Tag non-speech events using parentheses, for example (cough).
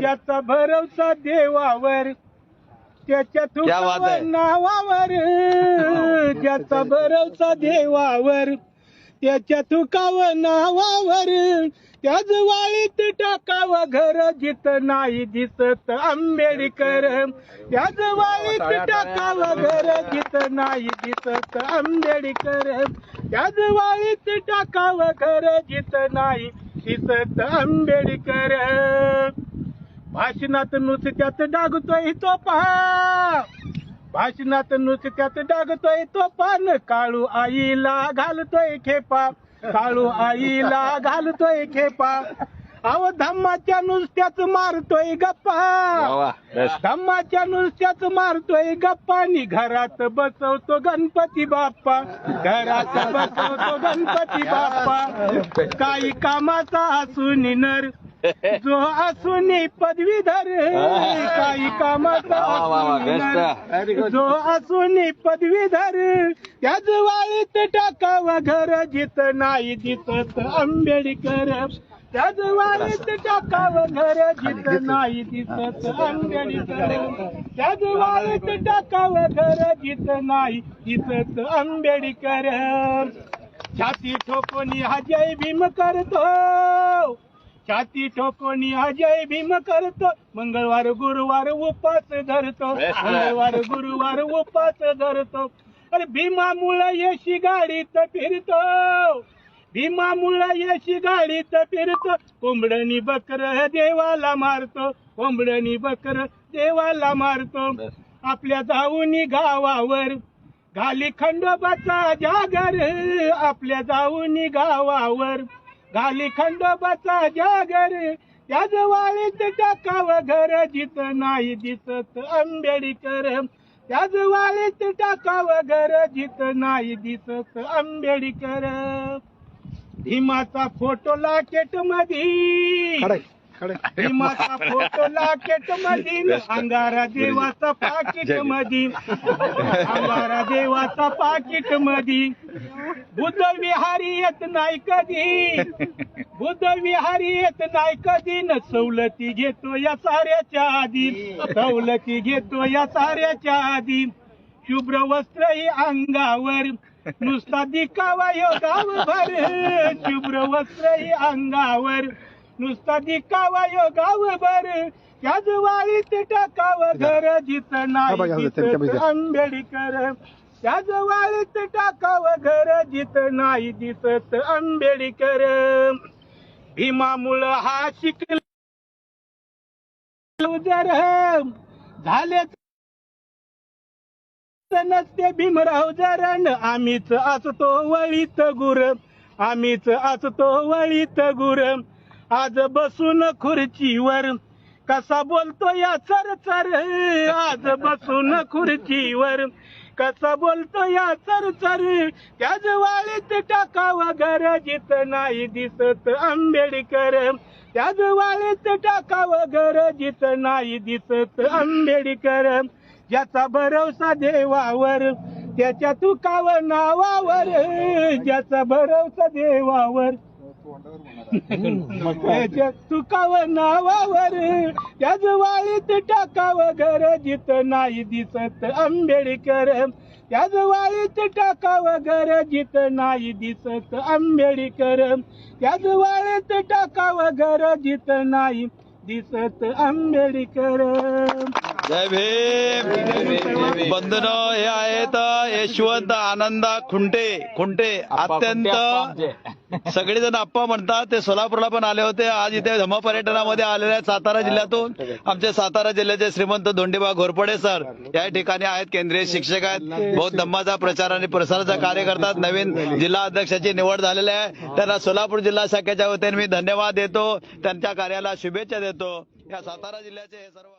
ज्याचा भरवसा देवावर त्याच्या क्या बात आहे. तुकावर नावावर. ज्याचा भरवसा देवावर त्याच्या तुकावर नावावर. त्याच वाळीत टाकावं घर जिथं नाही दिसत आंबेडकर. त्याच वाळीत टाकावं घर जिथं नाही दिसत आंबेडकर. त्याच वाळीत टाकावं घर जिथं नाही दिसत आंबेडकर भाषणात नुसत्यात डागतोय तो पहा. भाषणात नुसत्यात डागतोय तो पान. काळू आईला घालतोय खेपा. काळू आईला घालतोय खेपा. अव धम्माच्या नुसत्याच मारतोय गप्पा. धम्माच्या नुसत्याच मारतोय गप्पानी घरात बसवतो गणपती बाप्पा. घरात बसवतो गणपती बाप्पा. काही कामाचा असून नर जो असून पदवीधर काही कामाचा असून जो असून पदवीधर त्याच वाळीत टाकावं घर. जित नाही दिसत आंबेडकर. त्याच वाळीत टाकावं घर जित नाही दिसत आंबेडकर त्याच वाळीत टाकावं घर जित नाही दिसत आंबेडकर छाती ठोकून हा जय भीम करतो. छाती ठोकून हा जय भीम करतो. मंगळवार गुरुवार उपास धरतो. मंगळवार गुरुवार उपास धरतो. अरे भीमामुळं यशी गाडीत फिरतो. भीमामुळं यशी गाडीत फिरतो कोंबडणी बकर देवाला मारतो कोंबडणी बकर देवाला मारतो. आपल्या जाऊनी गावावर घाली खंडोबाचा जागर आपल्या जाऊनी गावावर घाली खंडोबाचा जागर. त्याच वाळीत टाकावं घर जित नाही दिसत आंबेडकर. त्याच वाळीत टाकावं घर जित नाही दिसत आंबेडकर. भीमाचा फोटो लाकेट मधी. भीमाचा फोटो लाकेट मधी. अंगारा देवाचा पाकिट मधी. अंगारा देवाचा पाकिट मधी. बुद्ध विहारी येत नाही कधी. बुद्ध विहारी येत नाही कधी. न सवलती घेतो या साऱ्याच्या आधी. (laughs) सवलती घेतो या साऱ्याच्या आधी. शुभ्र वस्त्र ही अंगावर. नुसता दिखावा यो गावभर. शुभ्र वस्त्र ही अंगावर. नुसता दिखावा यो गावभर. त्याच वाळीत टाकावं घर जित नाही दिसत आंबेडकर. त्याच वाळीत टाकावं घर जित नाही दिसत आंबेडकर. भीमामुळं हा शिकला. झाले नसते भीमराव जरण आम्हीच असतो वळीत गुर आम्हीच असतो वळीत गुर. आज बसून खुर्चीवर कसा बोलतो या चर चर आज बसून खुर्चीवर कसा बोलतो या चर चर त्याच वाळीत टाकावा घर जित नाही दिसत आंबेडकर. त्याच वाळीत टाकावं घर जित नाही दिसत आंबेडकर. ज्याचा भरवसा देवावर त्याच्या तुकावर नावावर ज्याचा भरवसा देवावर. त्याच्या तुकावर नावावर त्याच वाळीत टाकावं घर जित नाही दिसत आंबेडकर. त्याच वाळीत टाकावं घर जित नाही दिसत आंबेडकर. त्याच वाळीत टाकावं घर जित नाही दिसत आंबेडकर. जय भीम बंधन हे आहेत यशवंत आनंदा खुंटे. खुंटे अत्यंत (laughs) सगळेजण आप्पा म्हणतात ते सोलापूरला पण आले होते. आज इथे धम्म पर्यटनामध्ये आलेले आहेत सातारा जिल्ह्यातून. आमचे सातारा जिल्ह्याचे श्रीमंत धोंडीबा घोरपडे सर या ठिकाणी आहेत केंद्रीय शिक्षक आहेत. बहुत धम्माचा प्रचार आणि प्रसाराचं कार्य करतात. नवीन जिल्हा अध्यक्षाची निवड झालेली आहे. त्यांना सोलापूर जिल्हा शाखेच्या वतीने मी धन्यवाद देतो. त्यांच्या कार्याला शुभेच्छा देतो. या सातारा जिल्ह्याचे हे सर्व